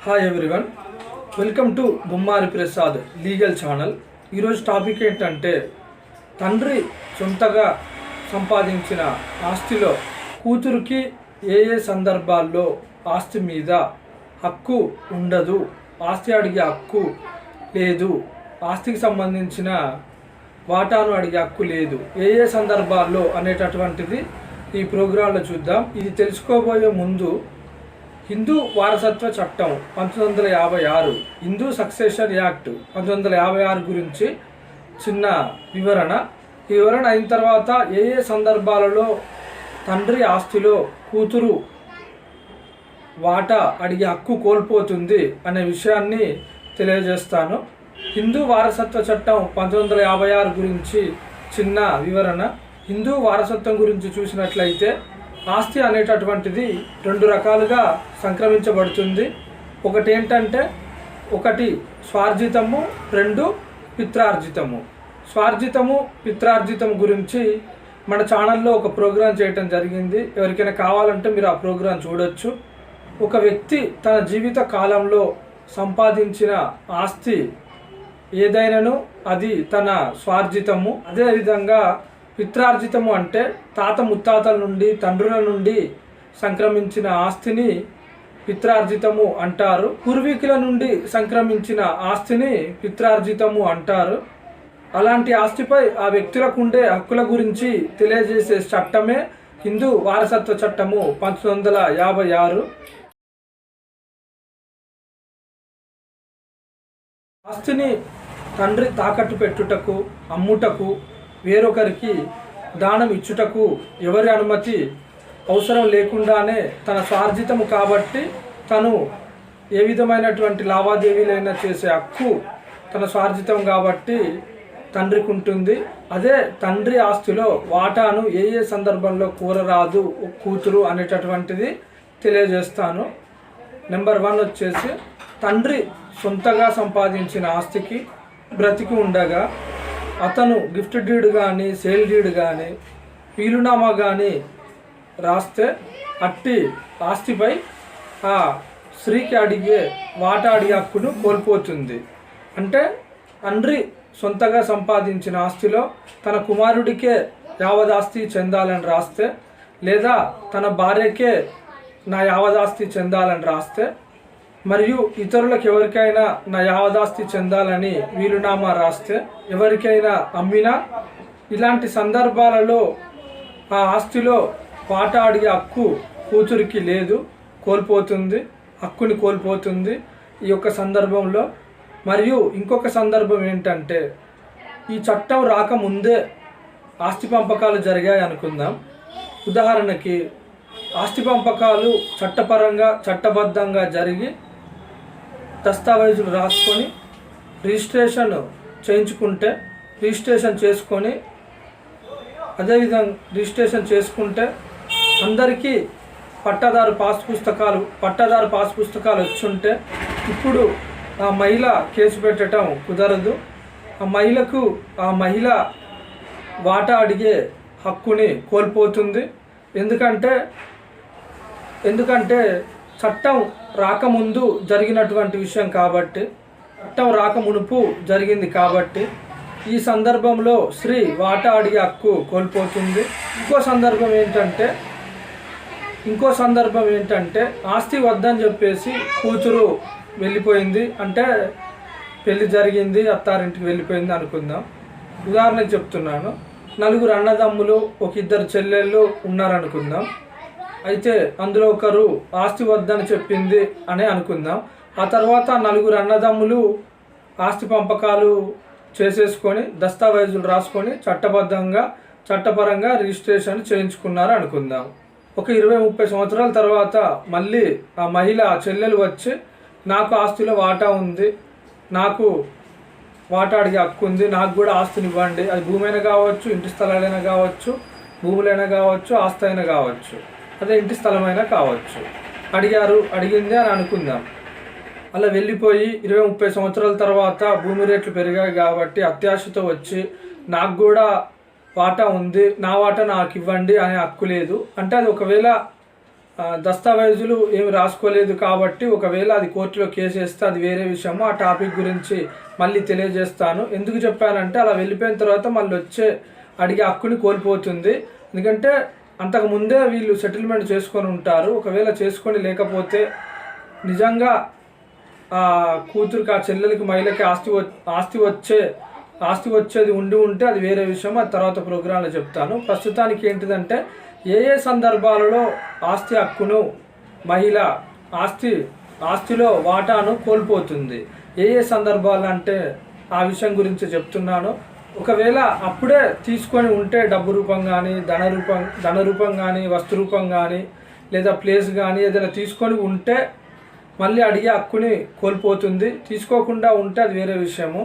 Hi everyone welcome to Bommari Prasad legal channel ఈరోజు topic ఏంటంటే తండ్రి సొంతగా సంపాదించిన ఆస్తిలో కూతురుకి ఏ ఏ సందర్భాల్లో ఆస్తి మీద హక్కు ఉండదు ఆస్తి అడిగే హక్కు లేదు ఆస్తికి సంబంధించిన వాటాను అడిగే హక్కు లేదు ఏ ఏ సందర్భాల్లో అనేటటువంటిది ఈ ప్రోగ్రాంలో చూద్దాం. ఇది తెలుసుకోబోయే ముందు హిందూ వారసత్వ చట్టం పంతొమ్మిది వందల యాభై ఆరు హిందూ సక్సెషన్ యాక్ట్ పంతొమ్మిది వందల యాభై ఆరు గురించి చిన్న వివరణ. ఈ వివరణ అయిన తర్వాత ఏ ఏ సందర్భాలలో తండ్రి ఆస్తిలో కూతురు వాటా అడిగే హక్కు కోల్పోతుంది అనే విషయాన్ని తెలియజేస్తాను. హిందూ వారసత్వ చట్టం పంతొమ్మిది వందల యాభై ఆరు గురించి చిన్న వివరణ. హిందూ వారసత్వం గురించి చూసినట్లయితే ఆస్తి అనేటటువంటిది రెండు రకాలుగా సంక్రమించబడుతుంది. ఒకటి ఏంటంటే ఒకటి స్వార్జితము రెండు పిత్రార్జితము. స్వార్జితము పిత్రార్జితం గురించి మన ఛానల్లో ఒక ప్రోగ్రాం చేయటం జరిగింది. ఎవరికైనా కావాలంటే మీరు ఆ ప్రోగ్రాం చూడొచ్చు. ఒక వ్యక్తి తన జీవిత కాలంలో సంపాదించిన ఆస్తి ఏదైనాను అది తన స్వార్జితము. అదేవిధంగా పిత్రార్జితము అంటే తాత ముత్తాతల నుండి తండ్రుల నుండి సంక్రమించిన ఆస్తిని పిత్రార్జితము అంటారు. పూర్వీకుల నుండి సంక్రమించిన ఆస్తిని పిత్రార్జితము అంటారు. అలాంటి ఆస్తిపై ఆ వ్యక్తులకు ఉండే హక్కుల గురించి తెలియజేసే చట్టమే హిందూ వారసత్వ చట్టము పంతొమ్మిది వందల యాభై ఆరు. ఆస్తిని తండ్రి తాకట్టు పెట్టుటకు అమ్ముటకు వేరొకరికి దానం ఇచ్చుటకు ఎవరి అనుమతి అవసరం లేకుండానే తన స్వార్జితము కాబట్టి తను ఏ విధమైనటువంటి లావాదేవీలైనా చేసే హక్కు తన స్వార్జితం కాబట్టి తండ్రికి ఉంటుంది. అదే తండ్రి ఆస్తిలో వాటాను ఏ ఏ సందర్భంలో కూరరాదు కూతురు అనేటటువంటిది తెలియజేస్తాను. నెంబర్ వన్ వచ్చేసి తండ్రి సొంతగా సంపాదించిన ఆస్తికి బ్రతికి ఉండగా అతను గిఫ్ట్ డీడ్ కానీ సేల్ డీడ్ కానీ పీలునామా కానీ రాస్తే అట్టి ఆస్తిపై ఆ స్త్రీకి అడిగే వాటా అడిగే హక్కును కోల్పోతుంది. అంటే తండ్రి సొంతగా సంపాదించిన ఆస్తిలో తన కుమారుడికే యావదాస్తి చెందాలని రాస్తే లేదా తన భార్యకే నా యావదాస్తి చెందాలని రాస్తే మరియు ఇతరులకు ఎవరికైనా నా యావదాస్తి చెందాలని వీలునామా రాస్తే ఎవరికైనా అమ్మినా ఇలాంటి సందర్భాలలో ఆ ఆస్తిలో పాట అడిగే హక్కు కూతురికి లేదు కోల్పోతుంది హక్కుని కోల్పోతుంది ఈ యొక్క సందర్భంలో. మరియు ఇంకొక సందర్భం ఏంటంటే ఈ చట్టం రాకముందే ఆస్తి పంపకాలు జరిగాయి అనుకుందాం. ఉదాహరణకి ఆస్తి పంపకాలు చట్టపరంగా చట్టబద్ధంగా జరిగి దస్తావేజులు రాసుకొని రిజిస్ట్రేషన్ చేయించుకుంటే రిజిస్ట్రేషన్ చేసుకొని అదేవిధంగా రిజిస్ట్రేషన్ చేసుకుంటే అందరికీ పట్టాదారు పాస్ పుస్తకాలు పట్టాదారు పాస్ పుస్తకాలు వచ్చుంటే ఇప్పుడు ఆ మహిళ కేసు పెట్టడం కుదరదు. ఆ మహిళకు ఆ మహిళ వాటా అడిగే హక్కుని కోల్పోతుంది. ఎందుకంటే ఎందుకంటే చట్టం రాకముందు జరిగినటువంటి విషయం కాబట్టి చట్టం రాకమునుపు జరిగింది కాబట్టి ఈ సందర్భంలో శ్రీ వాటా అడిగే హక్కు కోల్పోతుంది. ఇంకో సందర్భం ఏంటంటే ఇంకో సందర్భం ఏంటంటే ఆస్తి వద్దని చెప్పేసి కూతురు వెళ్ళిపోయింది. అంటే పెళ్ళి జరిగింది అత్తారింటికి వెళ్ళిపోయింది అనుకుందాం. ఉదాహరణకు చెప్తున్నాను. నలుగురు అన్నదమ్ములు ఒక ఇద్దరు చెల్లెళ్ళు ఉన్నారనుకుందాం. అయితే అందులో ఒకరు ఆస్తి వద్దని చెప్పింది అని అనుకుందాం. ఆ తర్వాత నలుగురు అన్నదమ్ములు ఆస్తి పంపకాలు చేసేసుకొని దస్తావేజులు రాసుకొని చట్టబద్ధంగా చట్టపరంగా రిజిస్ట్రేషన్ చేయించుకున్నారు అనుకుందాం. ఒక ఇరవై ముప్పై సంవత్సరాల తర్వాత మళ్ళీ ఆ మహిళ చెల్లెలు వచ్చి నాకు ఆస్తిలో వాటా ఉంది. నాకు వాటా అడిగే హక్కు ఉంది. నాకు కూడా ఆస్తిని ఇవ్వండి అది భూమైనా కావచ్చు ఇంటి స్థలాలైనా కావచ్చు భూములైనా కావచ్చు ఆస్తి అయినా కావచ్చు. అదే ఇంటి స్థలమైనా కావచ్చు. అడిగారు అడిగింది అని అనుకుందాం. అలా వెళ్ళిపోయి ఇరవై ముప్పై సంవత్సరాల తర్వాత భూమి రేట్లు పెరిగాయి కాబట్టి అత్యాశతో వచ్చి నాకు కూడా వాటా ఉంది నా వాటా నాకు ఇవ్వండి అనే హక్కు లేదు. అంటే అది ఒకవేళ దస్తావేజులు ఏమి రాసుకోలేదు కాబట్టి ఒకవేళ అది కోర్టులో కేసు వేస్తే అది వేరే విషయము ఆ టాపిక్ గురించి మళ్ళీ తెలియజేస్తాను. ఎందుకు చెప్పానంటే అలా వెళ్ళిపోయిన తర్వాత మళ్ళీ వచ్చే అడిగే హక్కుని కోల్పోతుంది. ఎందుకంటే అంతకు ముందే వీళ్ళు సెటిల్మెంట్ చేసుకొని ఉంటారు. ఒకవేళ చేసుకొని లేకపోతే నిజంగా ఆ కూతురికి ఆ చెల్లెలకి మహిళకి ఆస్తి ఆస్తి వచ్చే ఆస్తి వచ్చేది ఉండి ఉంటే అది వేరే విషయం. అది తర్వాత ప్రోగ్రాంలో చెప్తాను. ప్రస్తుతానికి ఏంటిదంటే ఏ ఏ సందర్భాలలో ఆస్తి హక్కును మహిళ ఆస్తి ఆస్తిలో వాటాను కోల్పోతుంది? ఏ ఏ సందర్భాలు అంటే ఆ విషయం గురించి చెప్తున్నాను. ఒకవేళ అప్పుడే తీసుకొని ఉంటే డబ్బు రూపం కానీ ధన రూపం ధన రూపం కానీ వస్తు రూపం కానీ లేదా ప్లేస్ కానీ ఏదైనా తీసుకొని ఉంటే మళ్ళీ అడిగే హక్కుని కోల్పోతుంది. తీసుకోకుండా ఉంటే అది వేరే విషయము.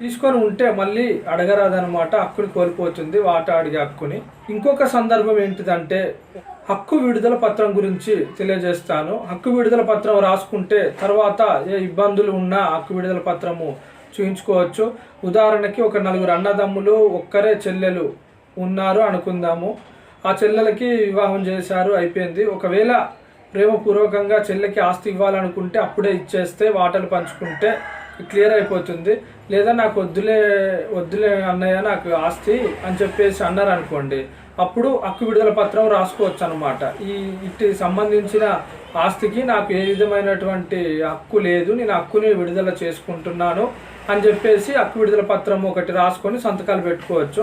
తీసుకొని ఉంటే మళ్ళీ అడగరాదనమాట హక్కుని కోల్పోతుంది వాటా అడిగే హక్కుని. ఇంకొక సందర్భం ఏంటిదంటే హక్కు విడుదల పత్రం గురించి తెలియజేస్తాను. హక్కు విడుదల పత్రం రాసుకుంటే తర్వాత ఏ ఇబ్బందులు ఉన్నా హక్కు విడుదల పత్రము చూయించుకోవచ్చు. ఉదాహరణకి ఒక నలుగురు అన్నదమ్ములు ఒక్కరే చెల్లెలు ఉన్నారు అనుకుందాము. ఆ చెల్లెలకి వివాహం చేశారు అయిపోయింది. ఒకవేళ ప్రేమపూర్వకంగా చెల్లెకి ఆస్తి ఇవ్వాలనుకుంటే అప్పుడే ఇచ్చేస్తే వాటలు పంచుకుంటే క్లియర్ అయిపోతుంది. లేదా నాకు వద్దులే వద్దులే అన్నయ్య నాకు ఆస్తి అని చెప్పేసి అన్నారు అనుకోండి అప్పుడు హక్కు విడుదల పత్రం రాసుకోవచ్చు అనమాట ఈ ఇటు సంబంధించిన ఆస్తికి నాకు ఏ విధమైనటువంటి హక్కు లేదు నేను హక్కుని విడుదల చేసుకుంటున్నాను అని చెప్పేసి హక్కు విడుదల పత్రం ఒకటి రాసుకొని సంతకాలు పెట్టుకోవచ్చు.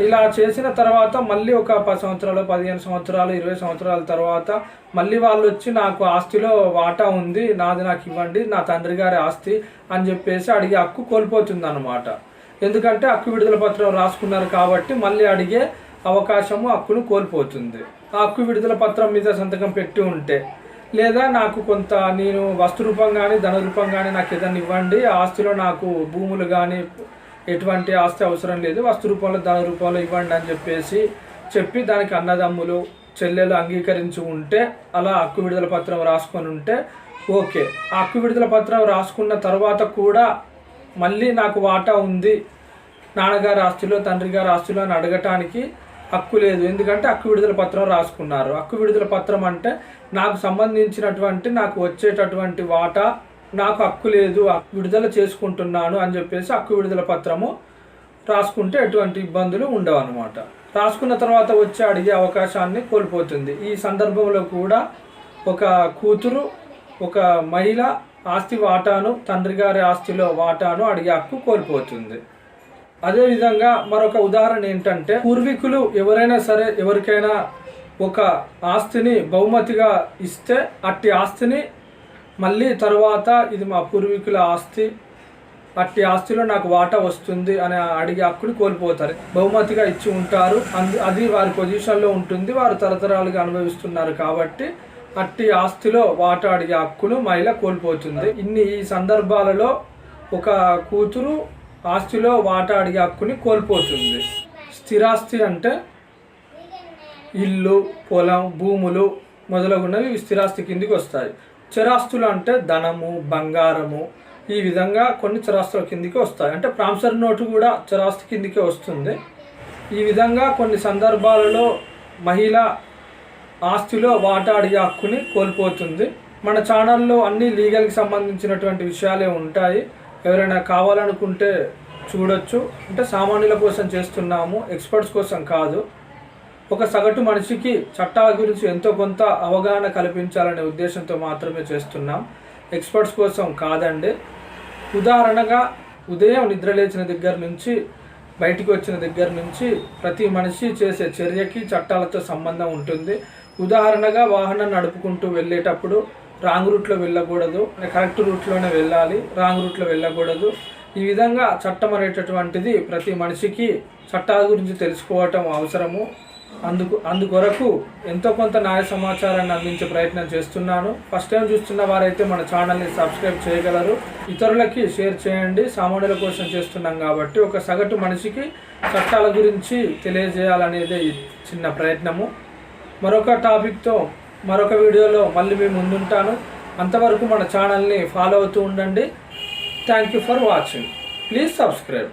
ఇలా చేసిన తర్వాత మళ్ళీ ఒక పది సంవత్సరాలు పదిహేను సంవత్సరాలు ఇరవై సంవత్సరాల తర్వాత మళ్ళీ వాళ్ళు వచ్చి నాకు ఆస్తిలో వాటా ఉంది నాది నాకు ఇవ్వండి నా తండ్రి గారి ఆస్తి అని చెప్పేసి అడిగే హక్కు కోల్పోతుంది అనమాట ఎందుకంటే హక్కు విడుదల పత్రం రాసుకున్నారు కాబట్టి మళ్ళీ అడిగే అవకాశము హక్కును కోల్పోతుంది. ఆ హక్కు విడుదల పత్రం మీద సంతకం పెట్టి ఉంటే లేదా నాకు కొంత నేను వస్తు రూపం కానీ ధన రూపం కానీ నాకు ఏదైనా ఇవ్వండి ఆస్తిలో నాకు భూములు కానీ ఎటువంటి ఆస్తి అవసరం లేదు వస్తు రూపంలో ధన రూపంలో ఇవ్వండి అని చెప్పేసి చెప్పి దానికి అన్నదమ్ములు చెల్లెలు అంగీకరించి ఉంటే అలా హక్కు విడుదల పత్రం రాసుకొని ఉంటే ఓకే. ఆ హక్కు విడుదల పత్రం రాసుకున్న తర్వాత కూడా మళ్ళీ నాకు వాటా ఉంది నాన్నగారి ఆస్తిలో తండ్రి గారి ఆస్తిలో అని అడగటానికి హక్కు లేదు. ఎందుకంటే హక్కు విడుదల పత్రం రాసుకున్నారు. హక్కు విడుదల పత్రం అంటే నాకు సంబంధించినటువంటి నాకు వచ్చేటటువంటి వాటా నాకు హక్కు లేదు హక్కు విడుదల చేసుకుంటున్నాను అని చెప్పేసి హక్కు విడుదల పత్రము రాసుకుంటే ఎటువంటి ఇబ్బందులు ఉండవు అనమాట రాసుకున్న తర్వాత వచ్చి అడిగే అవకాశాన్ని కోల్పోతుంది. ఈ సందర్భంలో కూడా ఒక కూతురు ఒక మహిళ ఆస్తి వాటాను తండ్రి గారి ఆస్తిలో వాటాను అడిగే హక్కు కోల్పోతుంది. అదేవిధంగా మరొక ఉదాహరణ ఏంటంటే పూర్వీకులు ఎవరైనా సరే ఎవరికైనా ఒక ఆస్తిని బహుమతిగా ఇస్తే అట్టి ఆస్తిని మళ్ళీ తర్వాత ఇది మా పూర్వీకుల ఆస్తి అట్టి ఆస్తిలో నాకు వాటా వస్తుంది అని అడిగే హక్కుని కోల్పోతారు. బహుమతిగా ఇచ్చి ఉంటారు. అందు అది వారి పొజిషన్లో ఉంటుంది. వారు తరతరాలుగా అనుభవిస్తున్నారు కాబట్టి అట్టి ఆస్తిలో వాటా అడిగే హక్కును మహిళ కోల్పోతుంది. ఇన్ని ఈ సందర్భాలలో ఒక కూతురు ఆస్తిలో వాటా అడిగే హక్కుని కోల్పోతుంది. స్థిరాస్తి అంటే ఇల్లు పొలం భూములు మొదలగున్నవి స్థిరాస్తి కిందికి వస్తాయి. చరాస్తులు అంటే ధనము బంగారము ఈ విధంగా కొన్ని చరాస్తుల కిందికి వస్తాయి. అంటే ప్రాంసర్ నోటు కూడా చరాస్తి కిందికే వస్తుంది. ఈ విధంగా కొన్ని సందర్భాలలో మహిళ ఆస్తిలో వాటా హక్కుని కోల్పోతుంది. మన ఛానల్లో అన్ని లీగల్కి సంబంధించినటువంటి విషయాలే ఉంటాయి. ఎవరైనా కావాలనుకుంటే చూడొచ్చు. అంటే సామాన్యుల కోసం చేస్తున్నాము ఎక్స్పర్ట్స్ కోసం కాదు. ఒక సగటు మనిషికి చట్టాల గురించి ఎంతో కొంత అవగాహన కల్పించాలనే ఉద్దేశంతో మాత్రమే చేస్తున్నాం. ఎక్స్పర్ట్స్ కోసం కాదండి. ఉదాహరణగా ఉదయం నిద్రలేచిన దగ్గర నుంచి బయటికి వచ్చిన దగ్గర నుంచి ప్రతి మనిషి చేసే చర్యకి చట్టాలతో సంబంధం ఉంటుంది. ఉదాహరణగా వాహనం నడుపుకుంటూ వెళ్ళేటప్పుడు రాంగ్ రూట్లో వెళ్ళకూడదు కరెక్ట్ రూట్లోనే వెళ్ళాలి రాంగ్ రూట్లో వెళ్ళకూడదు. ఈ విధంగా చట్టం అనేటటువంటిది ప్రతి మనిషికి చట్టాల గురించి తెలుసుకోవటం అవసరము. అందుకు అందుకొరకు ఎంతో కొంత న్యాయ సమాచారాన్ని అందించే ప్రయత్నం చేస్తున్నాను. ఫస్ట్ టైం చూస్తున్న వారైతే మన ఛానల్ని సబ్స్క్రైబ్ చేయగలరు. ఇతరులకి షేర్ చేయండి. సామాన్యుల కోసం చేస్తున్నాం కాబట్టి ఒక సగటు మనిషికి చట్టాల గురించి తెలియజేయాలనేదే చిన్న ప్రయత్నము. మరొక టాపిక్తో మరొక వీడియోలో మళ్ళీ మీ ముందుంటాను. అంతవరకు మన ఛానల్ని ఫాలో అవుతూ ఉండండి. Thank you for watching. Please subscribe.